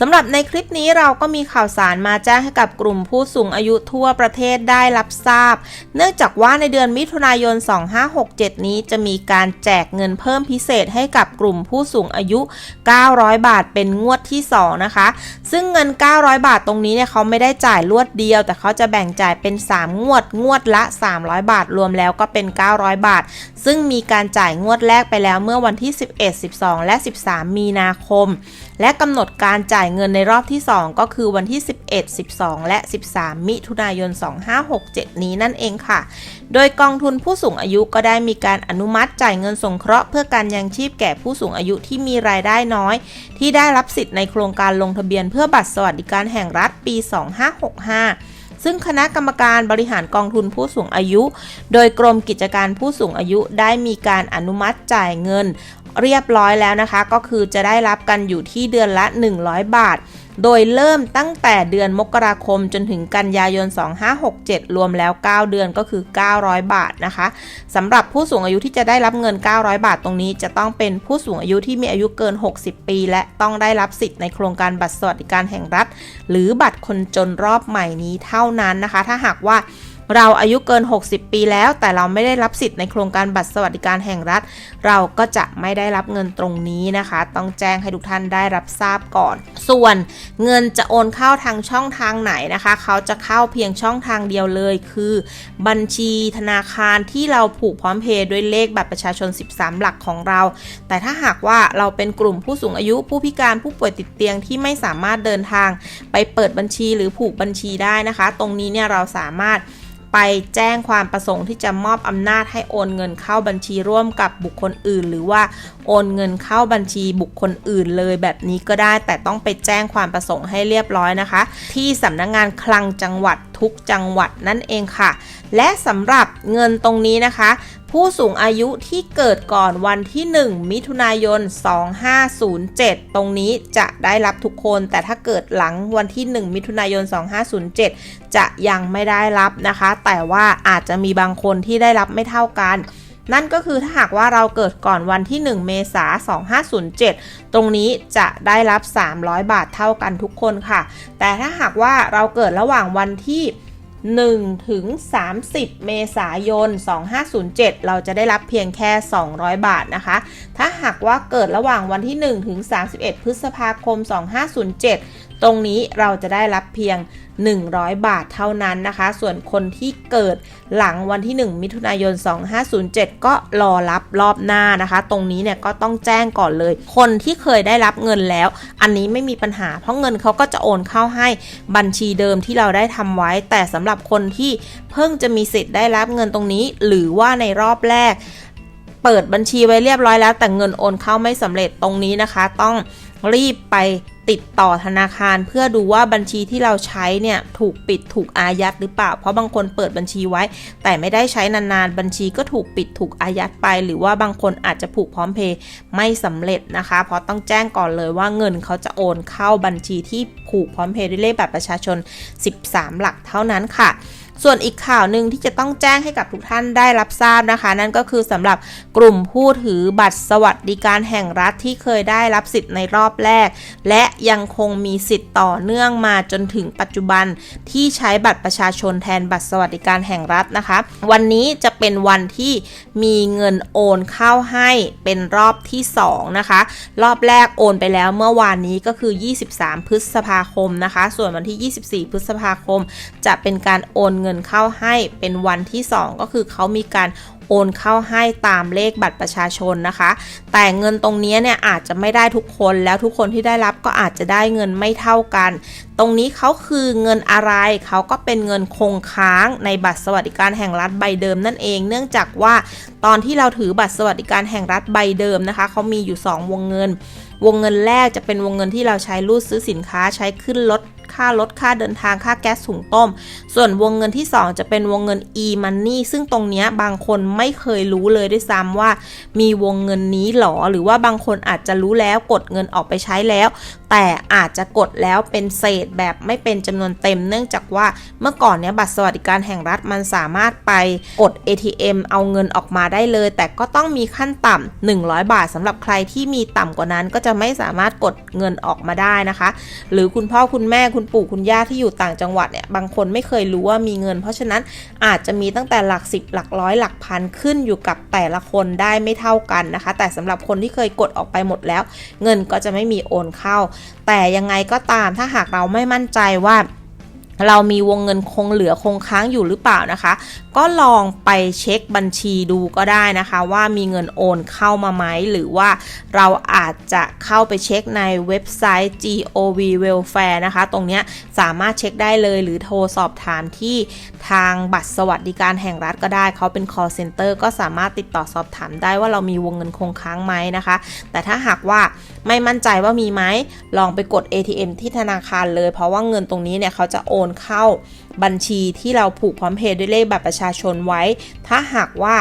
สำหรับในคลิปนี้เราก็มีข่าวสารมาแจ้งให้กับกลุ่มผู้สูงอายุทั่วประเทศได้รับทราบ เนื่องจากว่าในเดือนมิถุนายน 2567 นี้จะมีการแจกเงินเพิ่มพิเศษให้กับกลุ่มผู้สูงอายุ 900 บาทเป็นงวดที่ 2 นะคะ ซึ่งเงิน 900 บาทตรงนี้เนี่ยเขาไม่ได้จ่ายรวดเดียว แต่เขาจะแบ่งจ่ายเป็น 3 งวดงวดละ 300 บาทรวมแล้วก็เป็น 900 บาท ซึ่งมีการจ่ายงวดแรกไปแล้วเมื่อวันที่ 11 12 และ 13 มีนาคม และกำหนดการจ่ายายเงินในรอบที่ 2 ก็คือวันที่ 11 12 และ 13 มิถุนายน 2567 นี้นั่นเองค่ะ โดยกองทุนผู้สูงอายุก็ได้มีการอนุมัติจ่ายเงินสงเคราะห์เพื่อการยังชีพแก่ผู้สูงอายุที่มีรายได้น้อย ที่ได้รับสิทธิ์ในโครงการลงทะเบียนเพื่อบัตรสวัสดิการแห่งรัฐปี 2565ซึ่งคณะกรรมการบริหารกองทุนผู้สูงอายุ โดยกรมกิจการผู้สูงอายุได้มีการอนุมัติจ่ายเงิน เรียบร้อยแล้วนะคะ ก็คือจะได้รับกันอยู่ที่เดือนละ 100 บาท โดยเริ่มตั้งแต่เดือนมกราคมจนถึงกันยายน 2567 รวมแล้ว 9 เดือนก็คือ 900 บาทนะคะสำหรับผู้สูงอายุที่จะได้รับเงิน 900 บาทตรงนี้ จะต้องเป็นผู้สูงอายุที่มีอายุเกิน 60 ปี และต้องได้รับสิทธิ์ในโครงการบัตรสวัสดิการแห่งรัฐ หรือบัตรคนจนรอบใหม่นี้เท่านั้นนะคะ ถ้าหากว่า เราอายุเกิน 60 ปีแล้ว แต่เราไม่ได้รับสิทธิ์ในโครงการบัตรสวัสดิการแห่งรัฐ เราก็จะไม่ได้รับเงินตรงนี้นะคะ ต้องแจ้งให้ทุกท่านได้รับทราบก่อน ส่วนเงินจะโอนเข้าทางช่องทางไหนนะคะ เขาจะเข้าเพียงช่องทางเดียวเลย คือ บัญชีธนาคารที่เราผูกพร้อมเพย์ด้วยเลขบัตรประชาชน 13 หลักของเรา แต่ถ้าหากว่าเราเป็นกลุ่มผู้สูงอายุผู้พิการผู้ป่วยติดเตียงที่ไม่สามารถเดินทาง ไปเปิดบัญชีหรือผูกบัญชีได้นะคะ ตรงนี้เนี่ยเราสามารถ ไปแจ้งความประสงค์ที่จะมอบอำนาจให้โอนเงินเข้าบัญชีร่วมกับบุคคลอื่น หรือว่าโอนเงินเข้าบัญชีบุคคลอื่นเลยแบบนี้ก็ได้ แต่ต้องไปแจ้งความประสงค์ให้เรียบร้อยนะคะ ที่สำนักงงานคลังจังหวัด ทุกจังหวัดนั่นเองค่ะ และสำหรับเงินตรงนี้นะคะ ผู้สูงอายุที่เกิดก่อนวันที่ 1 มิถุนายน 2507 ตรงนี้จะได้รับทุกคน แต่ถ้าเกิดหลังวันที่ 1 มิถุนายน 2507 จะยังไม่ได้รับนะคะ แต่ว่าอาจจะมีบางคนที่ได้รับไม่เท่ากัน นั่นก็คือถ้าหากว่าเราเกิดก่อนวันที่ 1 เมษายน 2507 ตรงนี้จะได้รับ 300 บาทเท่ากันทุกคนค่ะ แต่ถ้าหากว่าเราเกิดระหว่างวันที่1ถึง30 เมษายน 2507 เราจะได้รับเพียงแค่ 200 บาทนะคะ ถ้าหากว่าเกิดระหว่างวันที่1ถึง31 พฤษภาคม 2507 ตรงนี้เราจะได้รับเพียง 100 บาทเท่านั้นนะคะ ส่วนคนที่เกิดหลังวันที่ 1 มิถุนายน 2507 ก็รอรับรอบหน้านะคะ ตรงนี้เนี่ยก็ต้องแจ้งก่อนเลย คนที่เคยได้รับเงินแล้ว อันนี้ไม่มีปัญหา เพราะเงินเขาก็จะโอนเข้าให้บัญชีเดิมที่เราได้ทำไว้ แต่สำหรับคนที่เพิ่งจะมีสิทธิ์ได้รับเงินตรงนี้ หรือว่าในรอบแรก เปิดบัญชีไว้เรียบร้อยแล้ว แต่เงินโอนเข้าไม่สำเร็จตรงนี้นะคะ ต้องรีบไป ติดต่อธนาคาร เพื่อดูว่าบัญชีที่เราใช้เนี่ยถูกปิดถูกอายัดหรือเปล่า เพราะบางคนเปิดบัญชีไว้ แต่ไม่ได้ใช้นานๆ บัญชีก็ถูกปิดถูกอายัดไป หรือว่าบางคนอาจจะผูกพร้อมเพย์ไม่สำเร็จนะคะ เพราะต้องแจ้งก่อนเลยว่าเงินเขาจะโอนเข้าบัญชีที่ผูกพร้อมเพย์ด้วยเลขบัตรประชาชน 13 หลักเท่านั้นค่ะ ส่วนอีกข่าวหนึ่งที่จะต้องแจ้งให้กับทุกท่านได้รับทราบนะคะ นั่นก็คือสำหรับกลุ่มผู้ถือบัตรสวัสดิการแห่งรัฐที่เคยได้รับสิทธิ์ในรอบแรก และยังคงมีสิทธิ์ต่อเนื่องมาจนถึงปัจจุบันที่ใช้บัตรประชาชนแทนบัตรสวัสดิการแห่งรัฐนะคะ วันนี้จะเป็นวันที่มีเงินโอนเข้าให้เป็นรอบที่ 2 นะคะ รอบแรกโอนไปแล้วเมื่อวานนี้ก็คือ 23 พฤษภาคมนะคะ ส่วนวันที่ 24 พฤษภาคม จะเป็นการโอนเงินเข้าให้เป็นวันที่ 2 ก็คือเขามีการ โอนเข้าให้ตามเลขบัตรประชาชนนะคะ แต่เงินตรงนี้เนี่ยอาจจะไม่ได้ทุกคนแล้วทุกคนที่ได้รับก็อาจจะได้เงินไม่เท่ากัน ตรงนี้เขาคือเงินอะไรเขาก็เป็นเงินคงค้างในบัตรสวัสดิการแห่งรัฐใบเดิมนั่นเอง เนื่องจากว่าตอนที่เราถือบัตรสวัสดิการแห่งรัฐใบเดิมนะคะเขามีอยู่ 2 วงเงิน วงเงินแรกจะเป็นวงเงินที่เราใช้รูดซื้อสินค้าใช้ขึ้นรถค่ารถค่าเดินทางค่าแก๊สถุงต้ม ส่วนวงเงินที่ 2 จะเป็นวงเงิน e-money ซึ่งตรงนี้บางคนไม่เคยรู้เลยด้วยซ้ำว่า มีวงเงินนี้หรอ หรือว่าบางคนอาจจะรู้แล้วกดเงินออกไปใช้แล้ว แต่อาจจะกดแล้วเป็นเศษแบบไม่เป็นจำนวนเต็ม เนื่องจากว่าเมื่อก่อนเนี้ยบัตรสวัสดิการแห่งรัฐมันสามารถไปกด ATM เอาเงินออกมาได้เลย แต่ก็ต้องมีขั้นต่ำ100 บาทสำหรับใครที่มีต่ำกว่านั้นก็จะไม่สามารถกดเงินออกมาได้นะคะ หรือคุณพ่อคุณแม่คุณปู่คุณย่าที่อยู่ต่างจังหวัดเนี่ยบางคนไม่เคยรู้ว่ามีเงิน เพราะฉะนั้นอาจจะมีตั้งแต่หลักสิบหลักร้อยหลักพันขึ้นอยู่กับแต่ละคนได้ไม่เท่ากันนะคะ แต่สำหรับคนที่เคยกดออกไปหมดแล้ว เงินก็จะไม่มีโอนเข้า แต่ยังไงก็ตามถ้าหากเราไม่มั่นใจว่า เรามีวงเงินคงเหลือคงค้างอยู่หรือเปล่านะคะ ก็ลองไปเช็คบัญชีดูก็ได้นะคะ ว่ามีเงินโอนเข้ามาไหมหรือว่าเราอาจจะเข้าไปเช็คในเว็บไซต์ gov welfare นะคะ ตรงนี้สามารถเช็คได้เลย หรือโทรสอบถามที่ทางบัตรสวัสดิการแห่งรัฐก็ได้ เขาเป็น call center ก็สามารถติดต่อสอบถามได้ว่าเรามีวงเงินคงค้างไหมนะคะ แต่ถ้าหากว่าไม่มั่นใจว่ามีไหมลองไปกด ATM ที่ธนาคารเลย เพราะว่าเงินตรงนี้เนี่ยเขาจะโอนนเข้า บัญชีที่เราผูกพร้อมเพย์ด้วยเลขบัตรประชาชนไว้ ถ้าหากว่า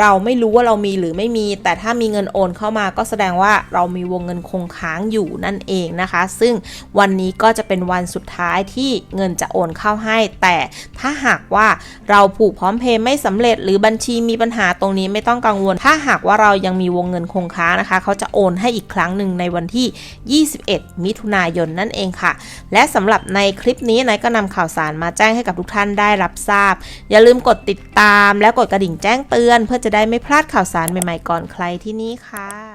เราไม่รู้ว่าเรามีหรือไม่มี แต่ถ้ามีเงินโอนเข้ามาก็แสดงว่าเรามีวงเงินคงค้างอยู่นั่นเองนะคะ ซึ่งวันนี้ก็จะเป็นวันสุดท้ายที่เงินจะโอนเข้าให้ แต่ถ้าหากว่าเราผูกพร้อมเพย์ไม่สำเร็จ หรือบัญชีมีปัญหาตรงนี้ไม่ต้องกังวล ถ้าหากว่าเรายังมีวงเงินคงค้างนะคะ เขาจะโอนให้อีกครั้งหนึ่งในวันที่ 21 มิถุนายนนั่นเองค่ะ และสำหรับในคลิปนี้นายก็นำข่าวสารมาแจ้งให้กับทุกท่านได้รับทราบ อย่าลืมกดติดตามและกดกระดิ่งแจ้งเตือน เพื่อจะได้ไม่พลาดข่าวสารใหม่ๆก่อนใครที่นี่ค่ะ